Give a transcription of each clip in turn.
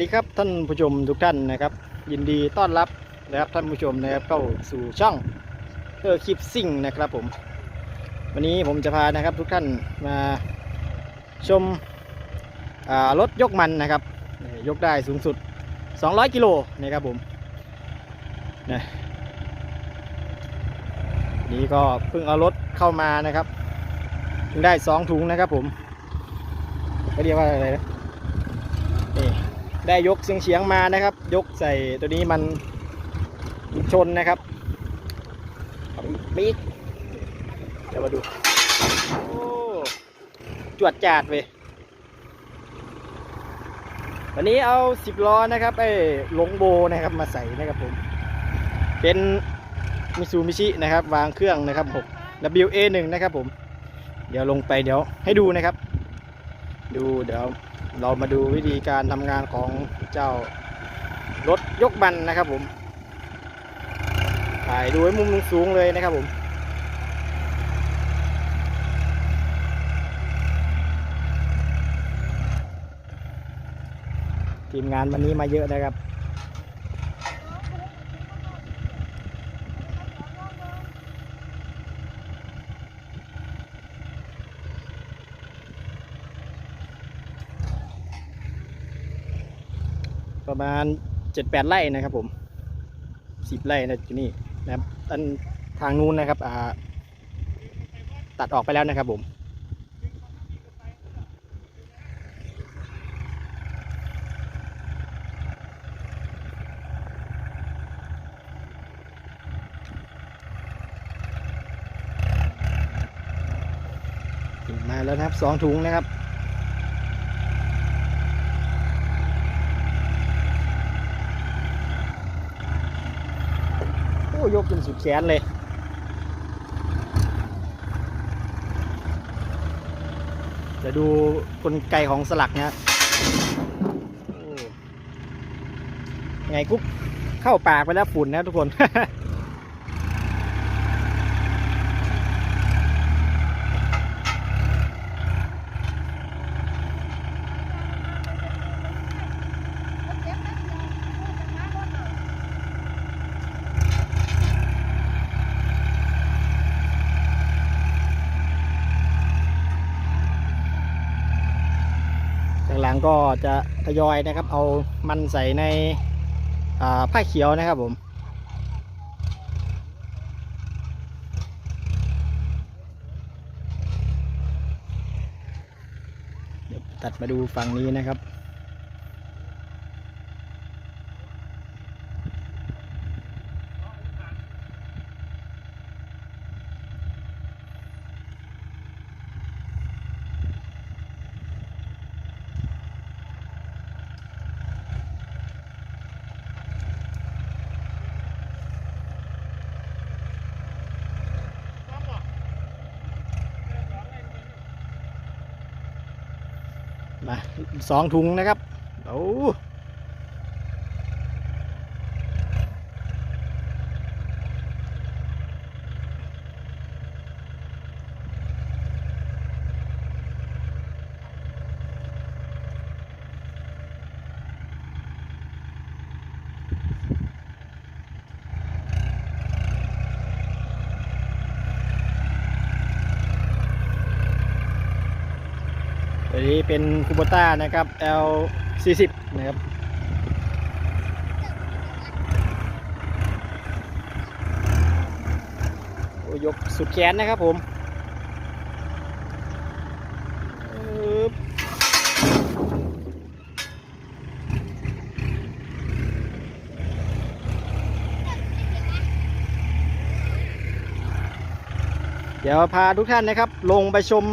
ดีครับท่านผู้ชมทุกท่านนะครับ ยินดีต้อนรับนะครับท่านผู้ชมนะครับเข้าสู่ช่องเออคลิปซิ่งนะครับผม วันนี้ผมจะพานะครับทุกท่านมาชมรถยกมันนะครับ ยกได้สูงสุด 200 กิโลนะครับผมนะนี่ก็เพิ่งเอารถเข้ามานะครับเพิ่งได้สองถุงนะครับผมเขาเรียกว่าอะไรนะ ได้ยกเสียงเฉียงมานะครับ ยกใส่ตัวนี้มันชนนะครับปีกเดี๋ยวมาดูโอ้จวดจาดเว้ยวันนี้เอาสิบล้อนะครับไอ้หลงโบนะครับมาใส่นะครับผม เป็นมิซูมิชินะครับ วางเครื่องนะครับ6 WA1 นะครับผม เดี๋ยวลงไปเดี๋ยวให้ดูนะครับ ดูเดี๋ยว เรามาดูวิธีการทำงานของเจ้ารถยกบันนะครับผม ถ่ายดูให้มุมสูงเลยนะครับผมทีมงานวันนี้มาเยอะนะครับ ประมาณเจ็ดแปดไร่นะครับผมสิบไร่นะที่นี่นะครับอันทางนู้นนะครับอ่าตัดออกไปแล้วนะครับผมมาแล้วนะครับสองถุงนะครับ ยกจนสุดแขนเลยจะดูกลไกของสลักนะไงกุ๊บเข้าปากไปแล้วฝุ่นนะทุกคน หลังๆ ก็จะทยอยนะครับ เอามันใส่ในผ้าเขียวนะครับผมเดี๋ยวตัดมาดูฝั่งนี้นะครับ มาสองถุงนะครับโอ้ นี้เป็นคูโบต้านะครับ L 40 นะครับยกสุดแขนนะครับผมเดี๋ยวพาทุกท่านนะครับ ลงไปชม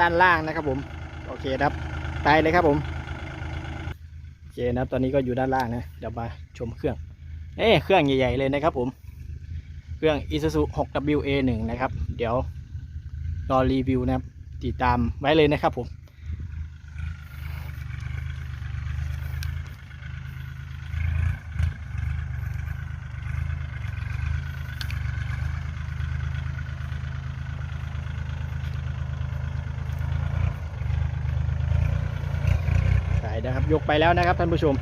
ด้านล่างนะครับผม เคครับตายเลยครับผมโอเคนะครับตอนนี้ก็อยู่ด้านล่างนะเดี๋ยวมาชมเครื่องเอ้เครื่องใหญ่ๆเลยนะครับผมเครื่อง Isuzu 6WA1 นะครับ เดี๋ยวรอรีวิวนะครับ ติดตามไว้เลยนะครับผมะครับ ยกไปแล้วนะครับท่านผู้ชม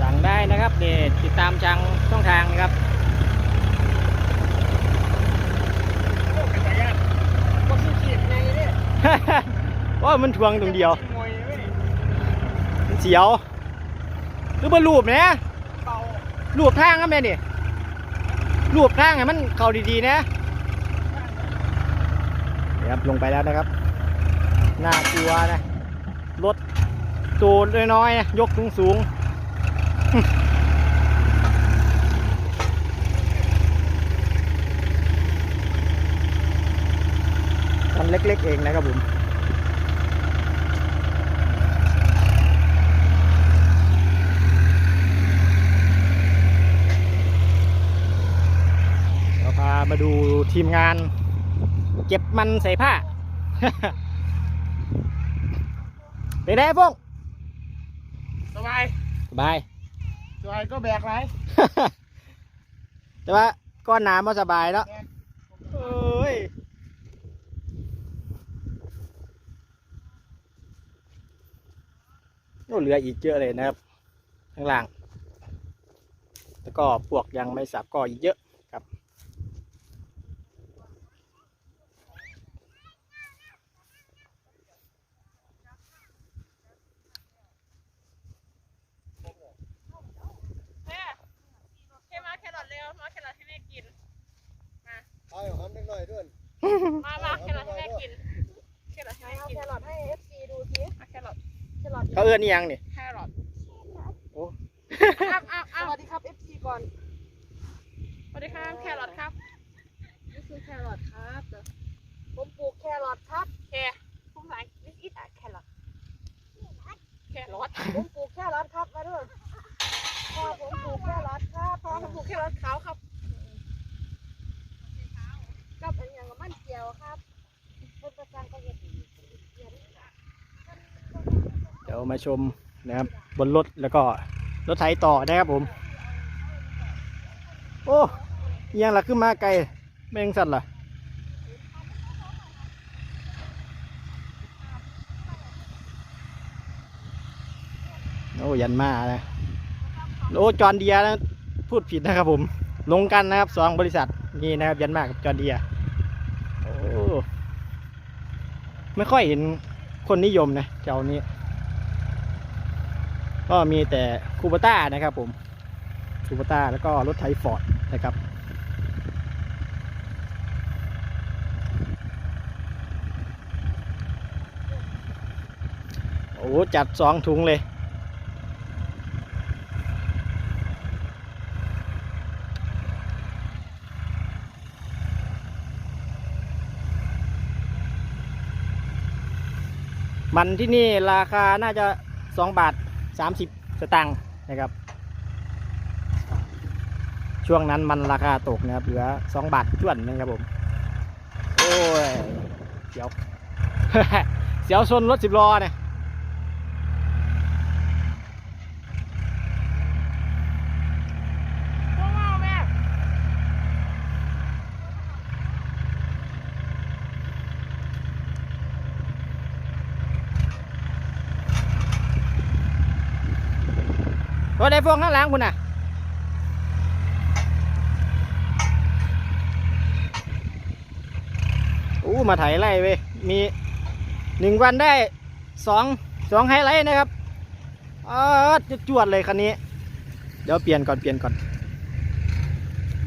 สั่งได้นะครับเนี่ยติดตามช่างช่องทางนะครับว่ามันทวงตรงเดียว เสียว หรือว่ารูปเนี่ยเบารูปทางครับแม่นี่รูปทางให้มันเข้าดีๆนะเดี๋ยวครับลงไปแล้วนะครับน่ากลัวนะรถตัวน้อยๆยกสูงๆันเล็ก ๆ เองนะครับผม เราพา มาดูทีมงาน เก็บมันใส่ผ้าเป็นไงพวกสบายสบายสบายก็แบกไรแต่ว่าก้อนน้ำมาสบายแล้วเอ้ยโอ้เหลืออีกเยอะเลยนะครับ ข้างล่าง แล้วก็พวกยังไม่สับก็อีกเยอะครับ แม่แค่มาแครอทเร็วมาแครอทให้แม่กิน เอาหอมนิ ดหน่อยด้วยมามาแครอทให้แม่กินแครอทให้แม่เอากินแครอทให้ FC ดูสิมาแครอทแครอทเขาเอื้อนนี่ยังนี่แครอทโอ้อ้าวอ้าวสอ้าววัสดีครับ FC ก่อน สวัสดีครับแครอทครับนี่คือแครอทครับผมปลูกแครอทครับ แคภาษาอังกฤษอีแครอทแครอทผมปลูกแครอทครับมาด้วยพ่อผมปลูกแครอทครับพอเขาปลูกแครอทขาวครับกับ อันอย่างมันเจียวครับเป็นประจังก็เห็ดเดี๋ยวมาชมนะครับบนรถแล้วก็รถไถต่อนะครับผม โอ้ยังล่ะขึ้นมาไกลแมงสัตว์ล่ะโอ้ยันมานะโอ้จอนเดียนะพูดผิดนะครับผม ลงกันนะครับสองบริษัทนี่นะครับยันมากับจอนเดียโอ้ ไม่ค่อยเห็นคนนิยมนะเจ้านี้ ก็มีแต่คูปต้านะครับผมคูปต้าแล้วก็รถไถฟอร์ดนะครับโอ้จัดสองถุงเลย มันที่นี่ราคาน่าจะสองบาทสามสิบสตางค์นะครับ ช่วงนั้นมันราคาตกนะครับเหลือสองบาทจ้วนนะครับผม โอ้ยเสียวเสียวชนรถสิบล้อเนี่ย พวกเราแม่ รถไอ้พวกข้างหลังคุณน่ะอู้มาไถไล่เว้ยมีหนึ่งวันได้สองสองไฮไลท์นะครับอ๋อจะจวดเลยคันนี้ เดี๋ยวเปลี่ยนก่อนเปลี่ยนก่อน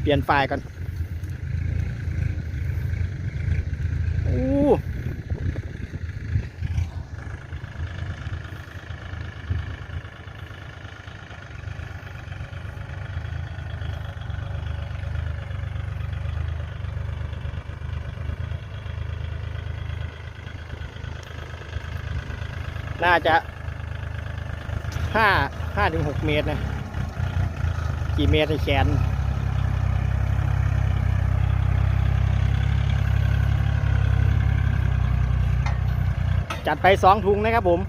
เปลี่ยนไฟล์ก่อนอู้ น่าจะห้าห้าถึงหกเมตรนะ กี่เมตรในแขนจัดไปสองถุงนะครับผม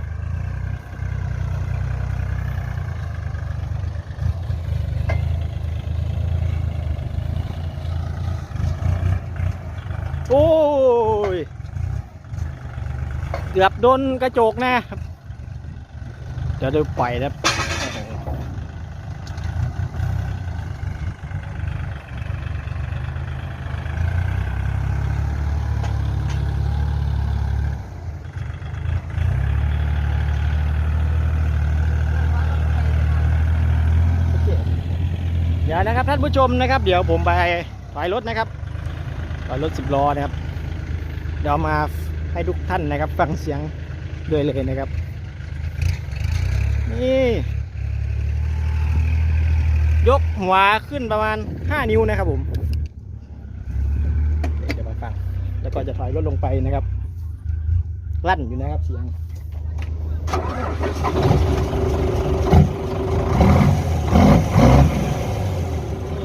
โอ้ เกือบโดนกระจกนะครับเดี๋ดูปล่อยนะเดี๋ยวนะครับท่านผู้ชมนะครับ เดี๋ยวผมไปถอยรถนะครับถอยรถสิบล้อนะครับ เดี๋ยวมา ให้ทุกท่านนะครับ ฟังเสียงด้วยเลยนะครับ นี่ ยกหัวขึ้นประมาณ 5 นิ้วนะครับผมเดี๋ยวมาฟัง แล้วก็จะถอยรถลงไปนะครับ ลั่นอยู่นะครับเสียง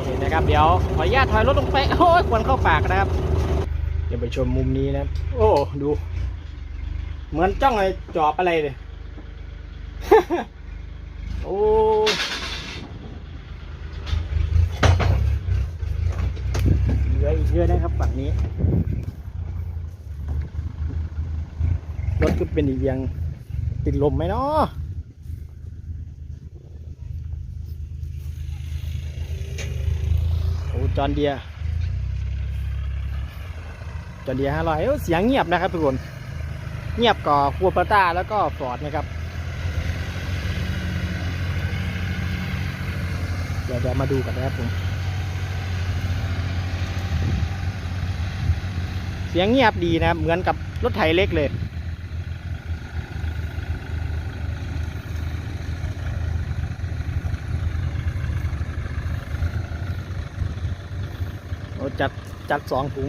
นี่นะครับเดี๋ยวขออนุญาตถอยรถลงไปโอ้ยควันเข้าปากนะครับ เดี๋ยวไปชมมุมนี้นะครับโอ้ ดู เหมือนจ้องอะไรจอบอะไรเลย โอ้เหลืออีกเยอะนะครับฝั่งนี้ รถก็เป็นอีกอย่างติดลมไหมเนาะโอ้จอนเดีย จอนเดียห้าร้อยเสียงเงียบนะครับทุกคนเงียบกว่าคัวปาต้าแล้วก็ฟอร์ดนะครับเดี๋ยวเดี๋ยวมาดูกันนะครับผมเสียงเงียบดีนะครับเหมือนกับรถไถเล็กเลยจัดจัดสองถุง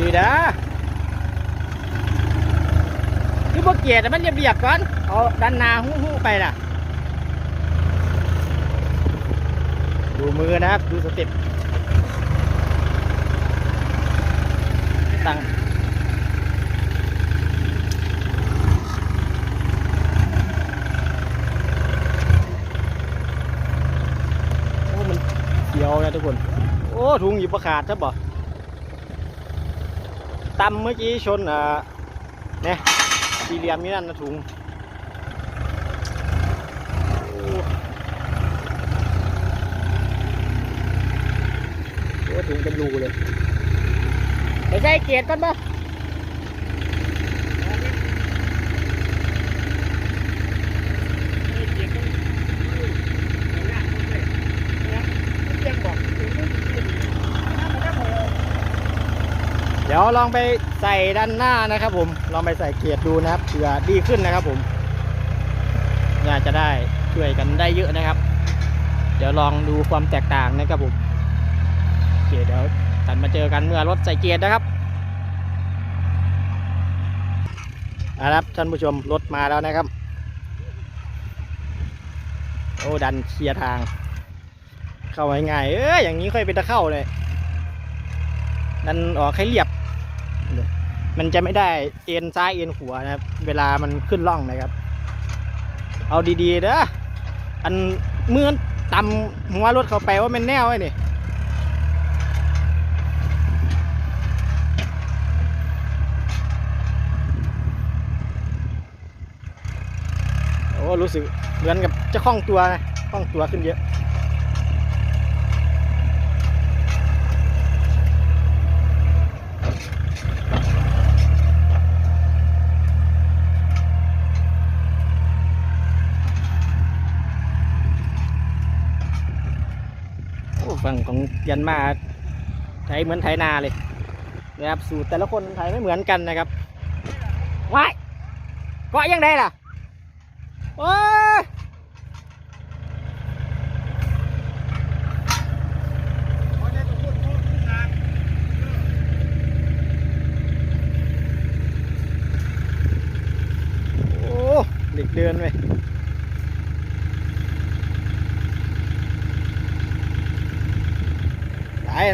ดีๆนะคือพว กเกียร์แต่มันเรียบๆก่อนเอาดันหนาหู้ๆไปน่ะ ดูมือนะครับ ดูสเต็ปตั้งโอ้มันเขียวนะทุกคน โอ้ถุงหยิบประขาดใช่ปะตำเมื่อกี้ชนอ่าเนี่ย สี่เหลี่ยมนี่นั่นนะถุงโอ้ถุงเป็นรูเลยไปใส่เกียร์ก่อนปะเดี๋ยวลองไปใส่ด้านหน้านะครับ ผมลองไปใส่เกียร์ดูนะครับเผื่อดีขึ้นนะครับ ผมน่าจะได้ช่วยกันได้เยอะนะครับ เดี๋ยวลองดูความแตกต่างนะครับผมโอเคเดี๋ยวตัดมาเจอกันเมื่อรถใส่เกียร์นะครับเอาละครับท่านผู้ชมรถมาแล้วนะครับ โอ้ดันเคลียร์ทาง เข้าง่ายๆเอ้ยอย่างนี้ค่อยเป็นตะเข้าเลยดันออกให้เรียบ มันจะไม่ได้เอ็นซ้ายเอ็นขวานะครับ เวลามันขึ้นล่องนะครับ เอาดีๆเด้ออันเมื่อต่ำหัวรถเข้าไปว่ามันแนวไอ้นี่โอ้รู้สึกเหมือนกับจะคล่องตัวนะคล่องตัวขึ้นเยอะ ฝั่งของยันมาไถเหมือนไถนาเลยนะครับสูตรแต่ละคนไถไม่เหมือนกันนะครับว้ายเกาะยังไงล่ะโอ้ยโอ้เด็กเดินไป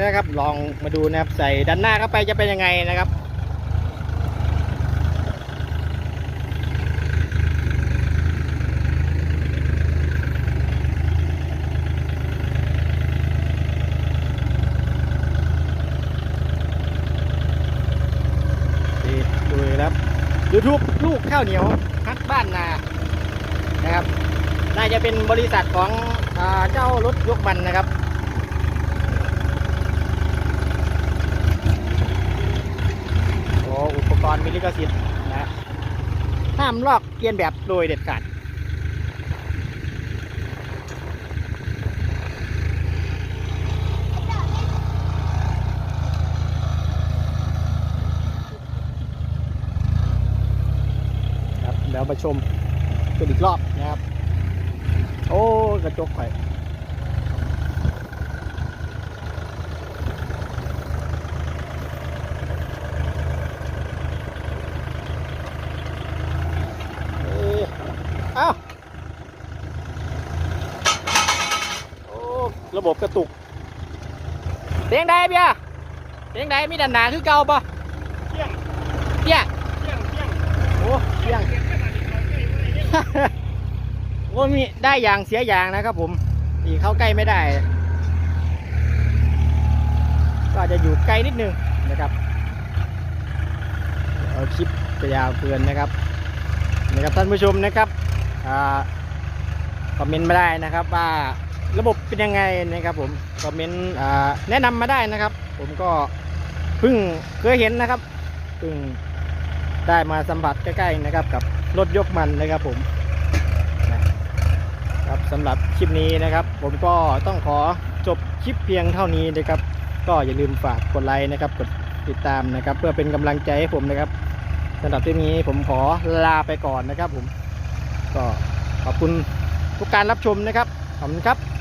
นะครับ ลองมาดูนะครับ ใส่ด้านหน้าเข้าไปจะเป็นยังไงนะครับดูครับยูทูบลูกข้าวเหนียวฮักบ้านนานะครับ น่าจะเป็นบริษัทของเจ้ารถยกบันนะครับ ขสิทธิ์นะห้ามลอกเลียนแบบโดยเด็ดขาดครับเดี๋ยวมาชมกันอีกรอบนะครับ โอ้ กระจกไฟเอ้ยเอ้าโอ้ ระบบกระตุกเสียงใดเบียร์เสียงใดมีดันหนาคือเก่าปะเที่ยงเตี้ยเที่ยงเที่ยงโอ้เตี้ยงเที่ยงแค่บาทเดียวใกล้ไม่ได้เนี่ยโอ้มีได้อย่างเสียอย่างนะครับผมอีกเข้าใกล้ไม่ได้ ก็อาจจะอยู่ไกลนิดนึงนะครับเอาคลิปจะยาวเกินนะครับนะครับท่านผู้ชมนะครับอ่าคอมเมนต์มาได้นะครับว่า ระบบเป็นยังไงนะครับผมคอมเมนต์แนะนำมาได้นะครับ ผมก็เพิ่งเคยเห็นนะครับเพิ่งได้มาสัมผัสใกล้ๆนะครับ กับรถยกมันนะครับผมครับสำหรับคลิปนี้นะครับ ผมก็ต้องขอจบคลิปเพียงเท่านี้นะครับ ก็อย่าลืมฝากกดไลค์นะครับกดติดตามนะครับ เพื่อเป็นกำลังใจให้ผมนะครับสำหรับคลิปนี้ผมขอลาไปก่อนนะครับ ผมก็ขอบคุณทุกการรับชมนะครับขอบคุณครับ